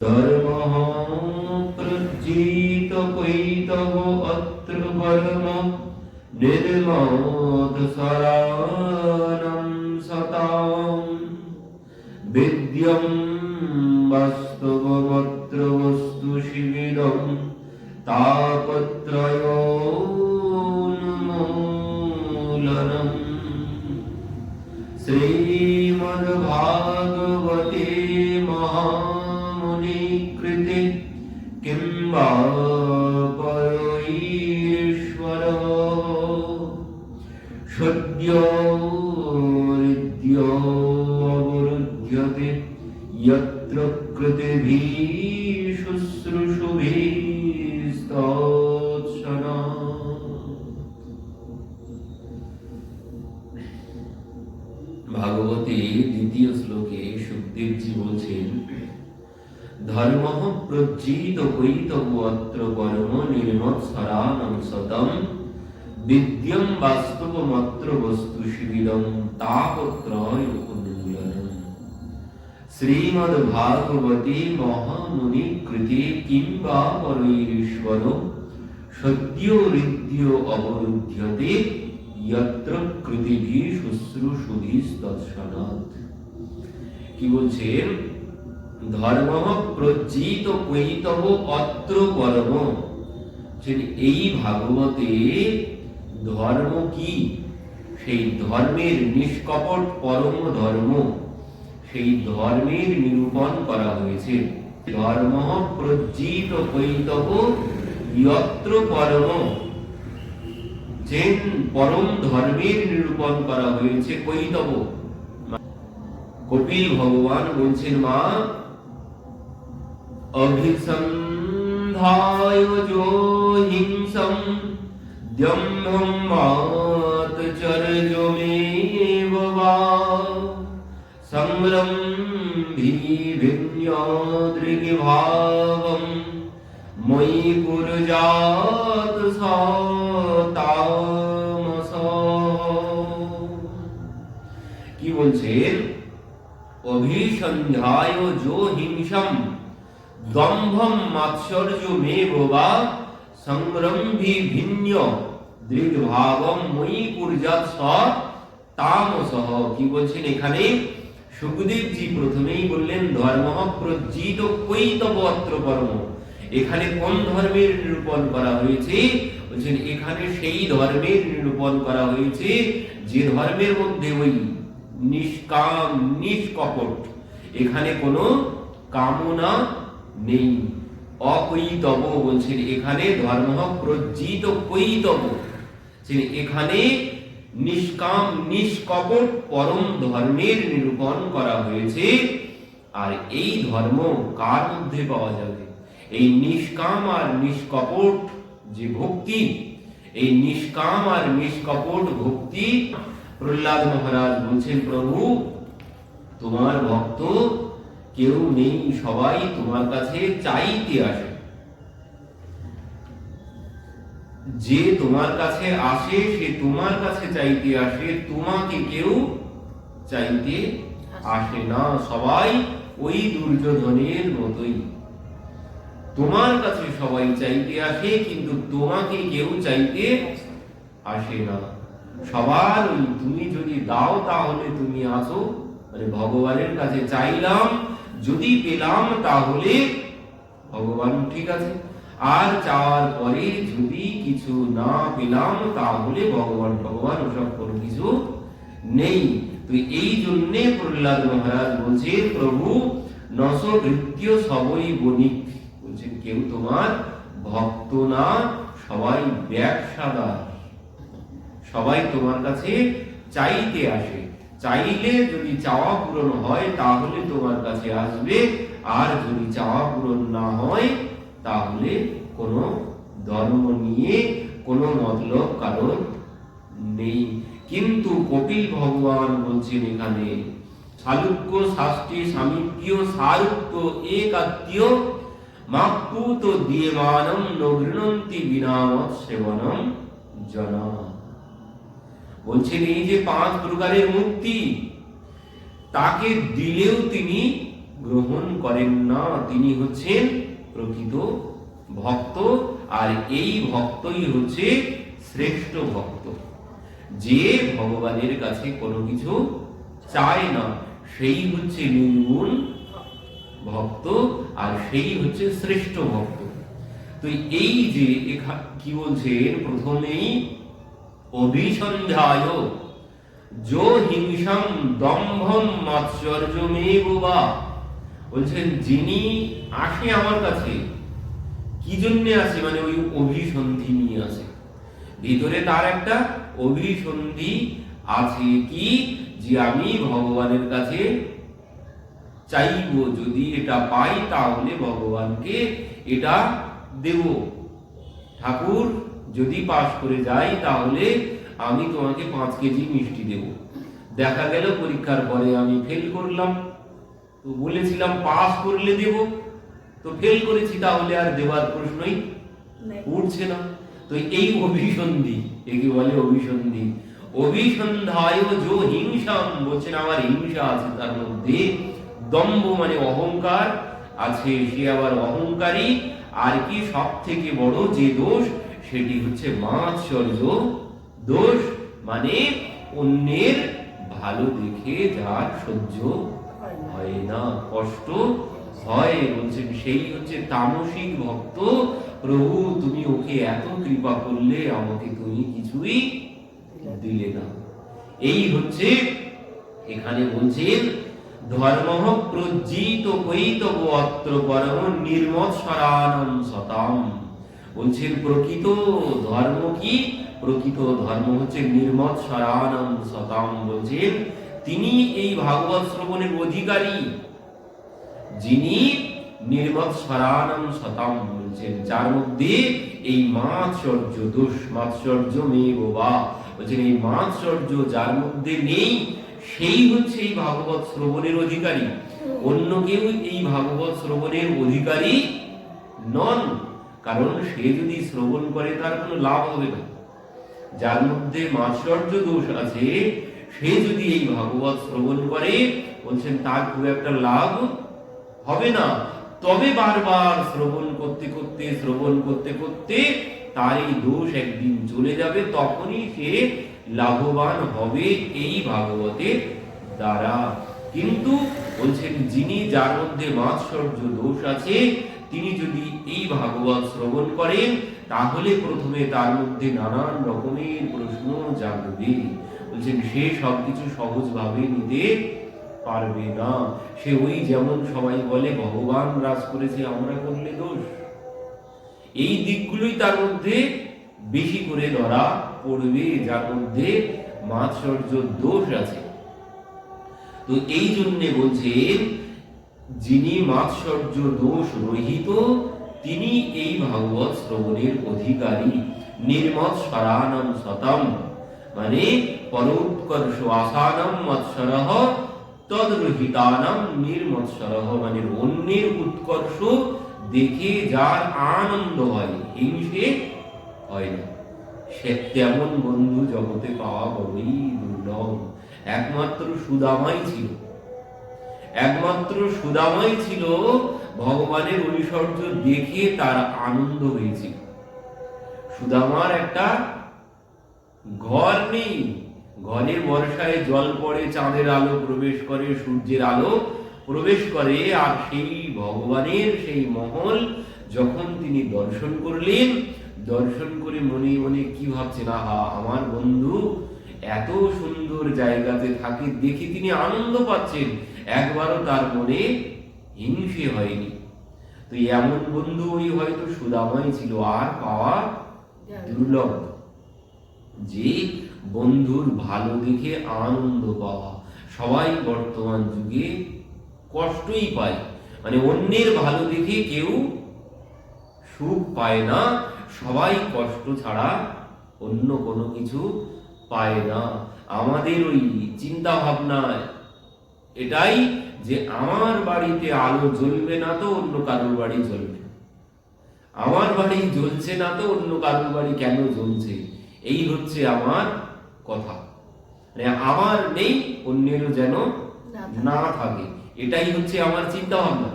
धर्मः पैत अत्र वर्म निर्मोदसरानं सतां विद्यं वास्तवमत्र वस्तुशिबिरं तापत्रयो সদ্য হৃদ্য অবরুদ্ধ্যতে ইয়ত্র কৃতে শুশ্রূষুভিস্তৎসন ভাগবতে দ্বিতীয় শ্লোকে সুখদেবজি বলছেন ধর্ম প্রজ্জিত কৈত অত্র পরম নির্মৎসরানম সতম বিদ্যম বাস্তবমত্র বস্তু শিবিরম তাপত্রয় উন্মূলনম শ্রীমদ ভাগবতে মহামুনি কৃতে কিংবা পরৈশ্বর সদ্য হৃদ্য অবরুধ্যতে যত্র কৃতিভি শুশ্রূষুধি তৎসনাৎ কি বলছেন ধর্ম প্রজ্জিত কৈতব অত্র পরম। এই ভাগবতে ধর্ম কি? সেই ধর্মের নিষ্কপট পরম ধর্ম। সেই ধর্মের নিরূপণ করা হয়েছে। ধর্ম প্রজ্জিত কৈতব যত্র পরম। যে পরম ধর্মের নিরূপণ করা হয়েছে কৈতব কপিল ভগবান বলছেন, মা, অভিসন্ধায় হিংসম দ্যম্ভম মাতচর্যমেব বা ময়ি পুরজাত সতামস কি বলছেন অভিসন্ধ্যায় যো হিংসম দম্ভম মাৎসর্য মে বা সংরম্ভি ভিন্ন দৃঢ়ভাবম মই কুর্জাত স তামসহ কি বলছেন এখানে? সুখদেব জি প্রথমেই বললেন, ধর্ম প্রজ্জিত কৈতব অত্র কর্ম এখানে কোন ধর্মের নিরূপণ করা হয়েছে? বলছেন, এখানে সেই ধর্মের নিরূপণ করা হয়েছে যে ধর্মের মধ্যে ওই নিষ্কাম, নিষ্কপট। এখানে কোনো কামনা নেই। অকৈতব বলছেন, এখানে ধর্ম প্রজ্জিত কৈতব এখানে নিষ্কাম, নিষ্কপট পরম ধর্মের নিরূপণ করা হয়েছে, আর এই ধর্ম কার মধ্যে পাওয়া যাবে? এই নিষ্কাম আর নিষ্কপট যে ভক্তি, এই নিষ্কাম আর নিষ্কপট ভক্তি, প্রহ্লাদ মহারাজ বলছেন, প্রভু, তোমার ভক্ত কেউ নেই, সবাই তোমার কাছে চাইতে আসে। যে তোমার কাছে আসে, সে তোমার কাছে চাইতে আসে, তোমাকে কেউ চাইতে আসে না। সবাই ওই দুর্যোধনের মতোই। তোমার কাছে সবাই চাইতে আসে, কিন্তু তোমাকে কেউ চাইতে আসে না। সবার তুমি যদি দাও, তাহলে তুমি আসো। মানে ভগবানের কাছে চাইলাম যদি পেলাম তাহলে, ভগবান ঠিক আছে। আর চাওয়ার পরে যদি কিছু না পেলাম তাহলে ভগবান ভগবান ওসব কোনো কিছু নেই। তো এই জন্যে প্রহ্লাদ মহারাজ বলছে, প্রভু ভৃত্য সবই বণিক। বলছেন কেউ তোমার ভক্ত না, সবাই ব্যবসাদার। সবাই তোমার কাছে চাইতে আসে। চাইলে যদি চাওয়া পূরণ হয়, তাহলে তোমার কাছে আসবে। আর যদি চাওয়া পূরণ না হয়, তাহলে কোনো ধর্ম নিয়ে কোনো মতলব কারণ নেই। কিন্তু কপিল ভগবান বলছেন এখানে শালুক্য শাস্তি সামিপ্য সারুক্য একাত্য মাপুত দিয়েমানম নগৃণন্তি বিনামত সেবনম জনা বলছেন এই যে পাঁচ প্রকারের মুক্তি। তাকে দিলেও তিনি গ্রহণ করেন না। তিনি হচ্ছেন প্রকৃত ভক্ত, আর এই ভক্তই হচ্ছে শ্রেষ্ঠ ভক্ত। যে ভগবানের কাছে কোনো কিছু চায় না, সেই হচ্ছে নির্গুণ ভক্ত, আর সেই হচ্ছে শ্রেষ্ঠ ভক্ত। তো এই যে কি বলছেন? প্রথমেই অভিসন্ধ্যায় যো হিংসাম দম্ভম মাৎসর্যমেব বা। বলছেন, যিনি আসে আমার কাছে, কি জন্য আসে? মানে ওই অভিসন্ধি নিয়ে আসে। ভিতরে তার একটা অভিসন্ধি আছে কি? যে আমি ভগবানের কাছে চাইব, যদি এটা পাই তাহলে ভগবানকে এটা দেব। ঠাকুর যদি পাশ করে যাই তাহলে আমি তোমাকে পাঁচ কেজি মিষ্টি দেব। দেখা গেল পরীক্ষার পরে আমি ফেল করলাম। তো বলেছিলাম পাস করলে দেব। তো ফেল করেছি তাহলে আর দেওয়ার প্রশ্নই উঠছে না। তো এই অভিসন্ধি একে বলে অভিসন্ধি। অভিসন্ধায় যো হিংসাম বলছেন আমার হিংসা আছে তার মধ্যে। দম্ভ মানে অহংকার আছে সে আবার অহংকারী। আর কি সব থেকে বড় যে দোষ সেটি হচ্ছে মাৎসর্য দোষ মানে অন্যের ভালো দেখে যার সহ্য হয় না, কষ্ট হয়। বলছেন সেই হচ্ছে তামসিক ভক্ত। প্রভু, তুমি ওকে এত কৃপা করলে আমাকে তুমি কিছুই দিলে না। এই হচ্ছে, এখানে বলছেন, ধর্ম প্রজ্জিত কৈতব অত্র পরম নির্মৎসরানম সতাম। বলছেন প্রকৃত ধর্ম কি? প্রকৃত ধর্ম হচ্ছে নির্মৎসরানম সতাম। বলছেন তিনি এই ভাগবত শ্রবণের অধিকারী, যিনি নির্মৎসরানম শতাম বলছেন যার মধ্যে এই মাৎসর্য দোষ মাৎসর্য মেয়ে বা। বলছেন এই মাৎসর্য যার মধ্যে নেই, সেই হচ্ছে এই ভাগবত শ্রবণের অধিকারী। অন্য কেউ এই ভাগবত শ্রবণের অধিকারী নন। কারণ সে যদি শ্রবণ করে, তার কোনো লাভ হবে না। যার মধ্যে মাৎসর্য দোষ আছে, সে যদি এই ভাগবত শ্রবণ করে, বলছেন, তার খুব একটা লাভ হবে না। তবে বারবার শ্রবণ করতে করতে, শ্রবণ করতে করতে তার এই দোষ একদিন চলে যাবে, তখনই সে লাভবান হবে এই ভাগবতের দ্বারা। কিন্তু বলছেন, যিনি যার মধ্যে মাৎসর্য দোষ আছে তিনি যদি এই ভাগবত শ্রবণ করেন, তাহলে প্রথমে তার মধ্যে নানান রকমের প্রশ্ন জাগবে। বলছেন, সে সবকিছু সহজভাবে নিতে পারবে না। সে ওই যেমন সবাই বলে, ভগবান রাজ করেছে, আমরা করলে দোষ। এই দিকগুলোই তার মধ্যে বেশি করে ধরা পড়বে, যার মধ্যে মাৎসর্য দোষ আছে। তো এই জন্যে বলছেন যিনি মাৎসর্য দোষ রহিত, তিনি এই ভাগবত শ্রবণের অধিকারী। নির্মৎ সরানম মানে পরোৎকর্ষ আসানম মানে অন্যের উৎকর্ষ দেখে যার আনন্দ হয়, হিংসে হয় না। সে তেমন বন্ধু জগতে পাওয়া বড়ই দুর্লভ। একমাত্র সুদামাই ছিল। একমাত্র সুদামাই ছিল ভগবানের ঐশ্বর্য দেখে তার আনন্দ হয়েছিল সুদামার একটা ঘর নেই। ঘরে বর্ষায় জল পড়ে, চাঁদের আলো প্রবেশ করে, সূর্যের আলো প্রবেশ করে, আর সেই ভগবানের সেই মহল যখন তিনি দর্শন করলেন, দর্শন করে মনে মনে কি ভাবছেন, আহা, আমার বন্ধু এত সুন্দর জায়গাতে থাকে দেখে তিনি আনন্দ পাচ্ছেন। একবারও তার মনে হিংসে হয়নি। তো এমন বন্ধু ওই হয়তো সুদামাই ছিল, আর পাওয়া দুর্লভ। যে বন্ধুর ভালো দেখে আনন্দ পাওয়া সবাই বর্তমান যুগে কষ্টই পায়। মানে অন্যের ভালো দেখে কেউ সুখ পায় না। সবাই কষ্ট ছাড়া অন্য কোনো কিছু পায় না আমাদের ওই চিন্তা ভাবনা এটাই যে আমার বাড়িতে আলো জ্বলবে না তো অন্য কারোর বাড়ি জ্বলবে আমার বাড়ি জ্বলছে না তো অন্য কারোর বাড়ি কেন জ্বলছে? এই হচ্ছে আমার কথা। মানে আমার নেই অন্যেরও যেন না থাকে। এটাই হচ্ছে আমার চিন্তা ভাবনা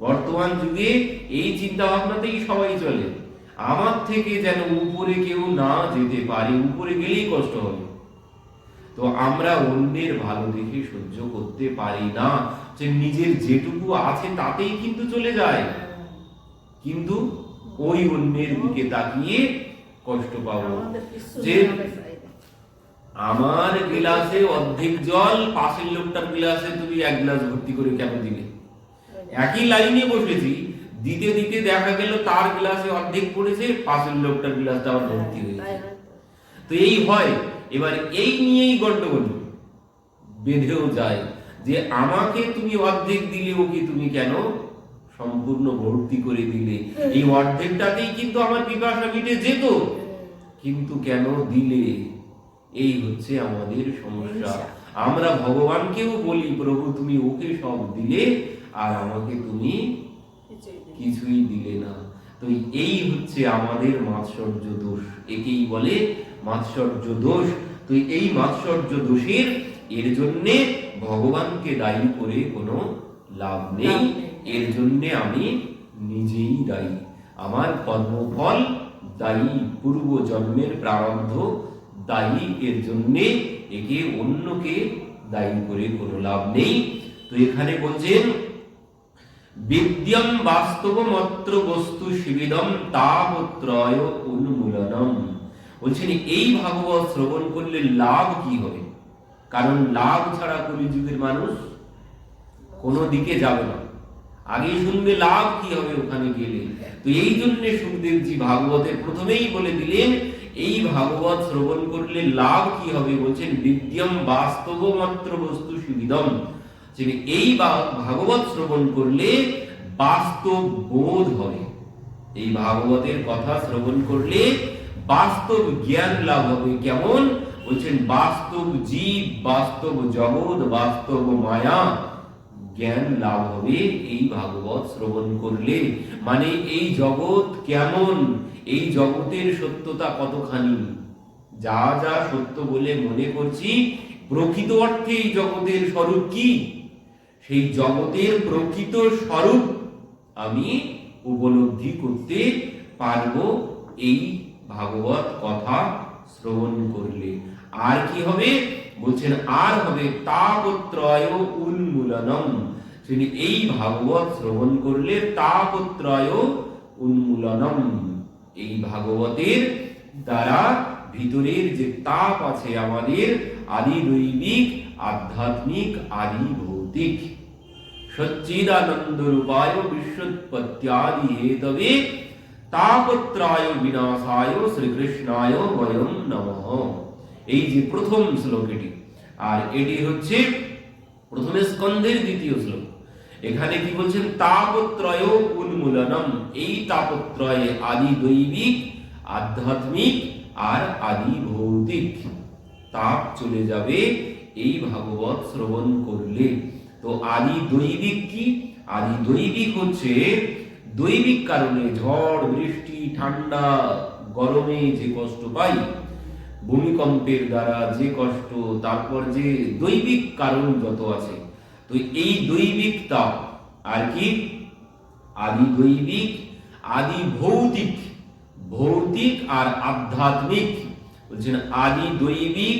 বর্তমান যুগে এই চিন্তা ভাবনাতেই সবাই চলে। আমার থেকে যেন উপরে কেউ না যেতে পারে উপরে গেলেই কষ্ট হবে। তো আমরা অন্যের ভালো দেখে সহ্য করতে পারি না যে নিজের যেটুকু আছে তাতেই কিন্তু চলে যায়। কিন্তু ওই অন্যের দিকে তাকিয়ে কষ্ট পাবো। যে আমার গ্লাসে অর্ধেক জল পাশের লোকটার গ্লাসে তুমি এক গ্লাস ভর্তি করে কেন দিলে? একই লাইনে বসেছি। দিতে দিতে দেখা গেল তার গ্লাসে অর্ধেক পড়েছে পাশের লোকটার গ্লাসটা আবার ভর্তি হয়েছে। তো এই হয় এবার এই নিয়েই গন্ডগোল বেঁধেও যায় যে আমাকে তুমি অর্ধেক দিলে ওকে তুমি কেন সম্পূর্ণ ভর্তি করে দিলে? এই অর্ধেকটাতেই কিন্তু আমার পিপাসা মিটে যেত। কিন্তু কেন দিলে? এই হচ্ছে আমাদের সমস্যা। আমরা ভগবানকেও বলি প্রভু তুমি ওকে সব দিলে আর আমাকে তুমি কিছুই দিলে না। তো এই হচ্ছে আমাদের মাৎসর্য দোষ। একেই বলে মাৎসর্য দোষ। তো এই মাৎসর্য দোষের এর জন্যে ভগবানকে দায়ী করে কোনো লাভ নেই। এর জন্যে আমি নিজেই দায়ী। আমার কর্মফল দায়ী পূর্ব জন্মের প্রারব্ধ দায়ী। এর জন্যে একে অন্যকে দায়ী করে কোনো লাভ নেই। তো এখানে বলছেন বিদ্যম বাস্তবমাত্র বস্তু শিবিদম তাপত্রয় উন্মূলনম। বলছেন এই ভাগবত শ্রবণ করলে লাভ কি হবে? কারণ লাভ ছাড়া কলিযুগের মানুষ কোনো দিকে যাবে না। আগে শুনবে লাভ কি হবে ওখানে গেলে। তো এই জন্য সুখদেবজি ভাগবতের প্রথমেই বলে দিলেন, এই ভাগবত শ্রবণ করলে লাভ কি হবে? বলছেন, বিদ্যম বাস্তব মাত্র বস্তু সুবিধম যে এই ভাগবত শ্রবণ করলে বাস্তব বোধ হবে। এই ভাগবতের কথা শ্রবণ করলে বাস্তব জ্ঞান লাভ হবে। কেমন? বলছেন, বাস্তব জীব, বাস্তব জগৎ, বাস্তব মায়া জ্ঞান লাভ হবে এই ভাগবত শ্রবণ করলে। মানে এই জগৎ কেমন? এই জগতের সত্যতা কতখানি? যা যা সত্য বলে মনে করছি, প্রকৃত অর্থে এই জগতের স্বরূপ কি? সেই জগতের প্রকৃত স্বরূপ আমি উপলব্ধি করতে পারব এই ভাগবত কথা শ্রবণ করলে। আর কি হবে? বলছেন, আর হবে তাপত্রয় উন্মূলনম। তিনি এই ভাগবত শ্রবণ করলে তাপত্রয় উন্মূলনম। এই ভাগবতের দ্বারা ভিতরের যে তাপ আছে আমাদের, আদি দৈবিক, আধ্যাত্মিক, আদি ভৌতিক সচ্চিদানন্দ রূপায় বিশ্বৎপত্যাদি তাপত্রায় বিনাশায় শ্রীকৃষ্ণায় বয়ম নমঃ এই যে প্রথম শ্লোক এটি আর এটি হচ্ছে প্রথমে স্কন্ধের দ্বিতীয় শ্লোক। এখানে কি বলছেন? তাপত্রয় উন্মূলনম। এই তাপত্রয়ে আদি দৈবিক আধ্যাত্মিক আর আদি ভৌতিক তাপ চলে যাবে, এই ভাগবত শ্রবণ করলে। তো আদি দৈবিক কি? আদি দৈবিক হচ্ছে দৈবিক কারণে ঝড়, বৃষ্টি, ঠান্ডা, গরমে যে কষ্ট পাই, ভূমিকম্পের দ্বারা যে কষ্ট, তারপর যে দৈবিক কারণ যত আছে, তো এই দৈবিক তাপ আর কি? আদি দৈবিক, আদি ভৌতিক ভৌতিক আর আধ্যাত্মিক। বলছেন আদি দৈবিক,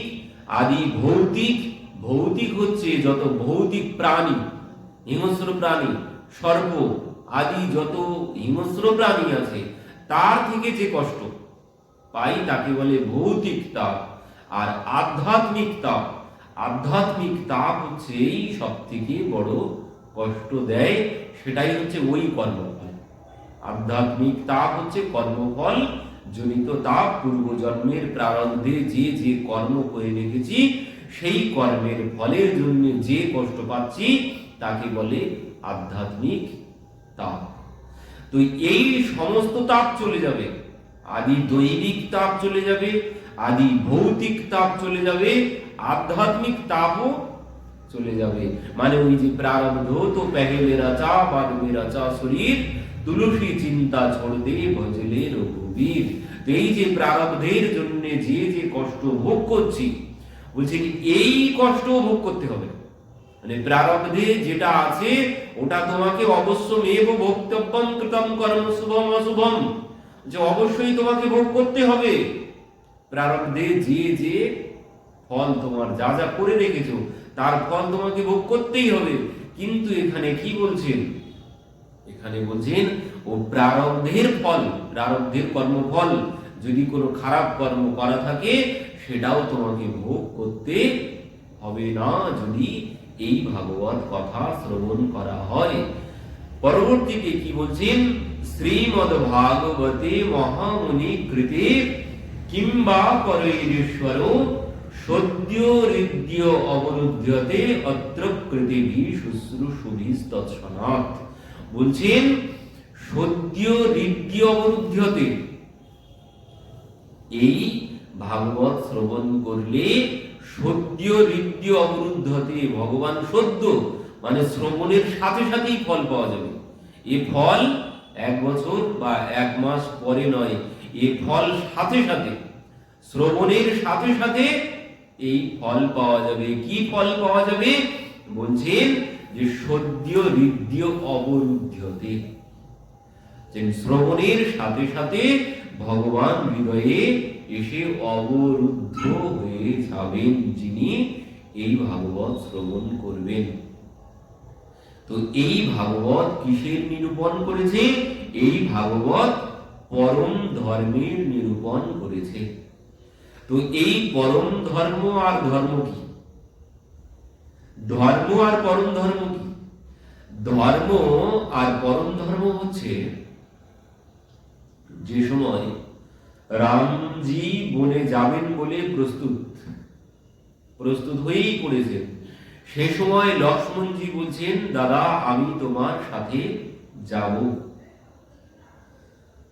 আদি ভৌতিক ভৌতিক হচ্ছে যত ভৌতিক প্রাণী, হিংস্র প্রাণী, সর্প আদি যত হিংস্র প্রাণী আছে, তার থেকে যে কষ্ট পাই তাকে বলে ভৌতিক তাপ। আর আধ্যাত্মিক তাপ আধ্যাত্মিক তাপ হচ্ছে এই সব থেকে বড় কষ্ট দেয়, সেটাই হচ্ছে ওই কর্মফল। আধ্যাত্মিক তাপ হচ্ছে কর্মফল, জনিত তাপ পূর্বজন্মের প্রারব্ধে যে যে কর্ম করে রেখেছি সেই কর্মের ফলের জন্য যে কষ্ট পাচ্ছি, তাকে বলে আধ্যাত্মিক তাপ। তো এই সমস্ত তাপ চলে যাবে। আদি দৈবিক তাপ চলে যাবে, আদি ভৌতিক তাপ চলে যাবে, আধ্যাত্মিক তাপও চলে যাবে। মানে ওই যে প্রারব্ধ তো পেহেলে রাচা বাদ মে রাচা শরীর, তুলসী চিন্তা ছড়দে ভজলে রঘুবীর। এই যে প্রারব্ধের জন্য যে যে কষ্ট ভোগ করছি বলছে এই কষ্ট ভোগ করতে হবে। মানে প্রারব্ধে যেটা আছে, ওটা তোমাকে অবশ্য মেব ভোক্তব্যম কৃতম কর্ম শুভম অশুভম। যে অবশ্যই তোমাকে ভোগ করতে হবে। প্রারব্ধে যে যে ফল তোমার যা যা করে রেখেছো, তার ফল তোমাকে ভোগ করতেই হবে। কিন্তু এখানে কি বলছেন? এখানে বলছেন, ও প্রারব্ধের ফল, প্রারব্ধের কর্মফল, যদি কোনো খারাপ কর্ম করা থাকে সেটাও তোমাকে ভোগ করতে হবে না যদি এই ভাগবত কথা শ্রবণ করা হয়। পরবর্তীতে কি বলছেন? শ্রীমদ ভাগবতে মহামুনি কৃতে কিংবা পরৈরেশ্বর সদ্য হৃদ্য অবরুদ্ধতে অত্র কৃতিভি শুশ্রূষুভি তৎসনাথ বলছেন সদ্য হৃদ্য অবরুদ্ধতে ভাগবত শ্রবণ করলে সদ্য হৃদ্য অবরুদ্ধতে ভগবান সদ্য মানে শ্রবণের সাথে সাথেই ফল পাওয়া যাবে। এ ফল এক বছর বা এক মাস পরে নয়, এ ফল সাথে সাথে, শ্রবণের সাথে সাথে এই ফল পাওয়া যাবে। কি ফল পাওয়া যাবে? বলছেন যে সদ্য হৃদ্য অবরুদ্ধতে শ্রবণের সাথে সাথে ভগবান হৃদয়ে এসে অবরুদ্ধ হয়ে যাবেন যিনি এই ভাগবত শ্রবণ করবেন। তো এই ভাগবত কিসের নিরূপণ করেছে? এই ভাগবত পরম ধর্মের নিরূপণ করেছে। তো এই পরম ধর্ম আর ধর্ম কি? ধর্ম আর পরম ধর্ম কি? ধর্ম আর পরম ধর্ম হচ্ছে যে সময় রামজি বনে যাবেন বলে প্রস্তুত। প্রস্তুত হয়েই পড়েছেন। সে সময় লক্ষ্মণজি বলছেন, দাদা, আমি তোমার সাথে যাব।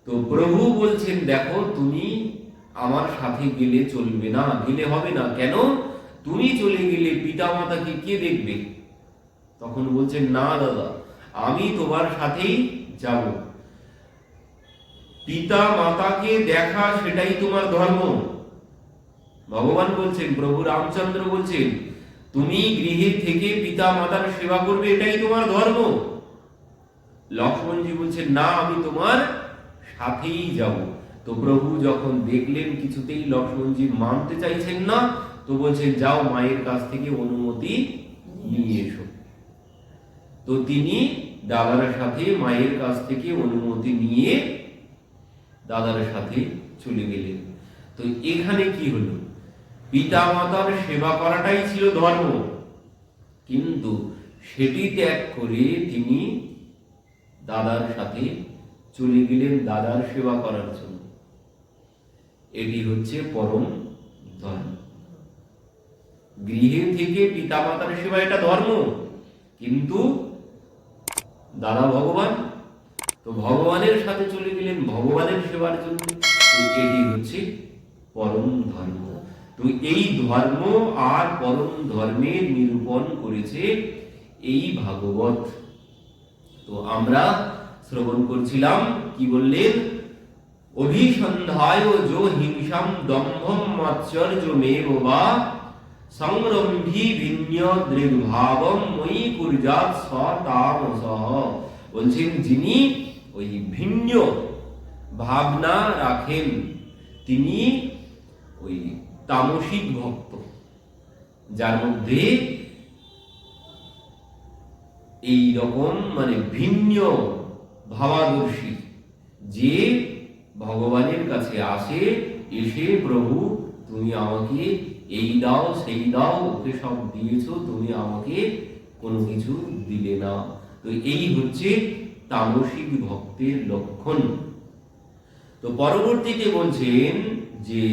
তো প্রভু বলছেন, দেখো, তুমি আমার সাথে গেলে চলবে না, গেলে হবে না। কেন? তুমি চলে গেলে পিতা মাতাকে কে দেখবে? তখন বলছেন, না, দাদা, আমি তোমার সাথেই যাব। পিতা মাতাকে দেখা সেটাই তোমার ধর্ম। ভগবান বলছেন, প্রভু রামচন্দ্র বলছেন, তুমি গৃহে থেকে পিতা মাতার সেবা করবে, এটাই তোমার ধর্ম। লক্ষ্মণজি বলছেন, না, আমি তোমার সাথেই যাব। তো প্রভু যখন দেখলেন, কিছুতেই লক্ষ্মণজি মানতে চাইছেন না, তো বলছেন, যাও মায়ের কাছ থেকে অনুমতি নিয়ে এসো। তো তিনি দাদার সাথে মায়ের কাছ থেকে অনুমতি নিয়ে দাদার সাথে চলে গেলেন। তো এখানে কি হলো? পিতা মাতার সেবা করাটাই ছিল ধর্ম। কিন্তু সেটি ত্যাগ করে তিনি দাদার সাথে চলে গেলেন দাদার সেবা করার জন্য। এটি হচ্ছে পরম ধর্ম। গৃহে থেকে পিতা মাতার সেবা এটা ধর্ম। কিন্তু দাদা ভগবান তো ভগবানের সাথে চলে গেলেন, ভগবানের সেবার জন্য এটি হচ্ছে পরম ধর্ম। তো এই ধর্ম আর পরম ধর্মের নিরূপণ করেছে এই ভাগবত। তো আমরা শ্রবণ করছিলাম, কি বললেন? অভিসন্ধায় যো হিংসাম দম্ভম মাৎসর্য মেব বা সংরম্ভি ভিন্ন দৃগ্ভাবম মই কুর্জাত সতামসহ বলছেন, যিনি ওই ভিন্ন ভাবনা রাখেন তিনি ওই তামসিক ভক্ত, যার মধ্যে এই রকম মানে ভিন্ন ভাবাদর্শী, যে ভগবানের কাছে আসে, এসে প্রভু, তুমি আমাকে এই দাও, সেই দাও, ওকে সব দিয়েছ, তুমি আমাকে কোনো কিছু দিলে না। তো এই হচ্ছে তামসিক ভক্তের লক্ষণ। তো পরবর্তীতে বলছেন যে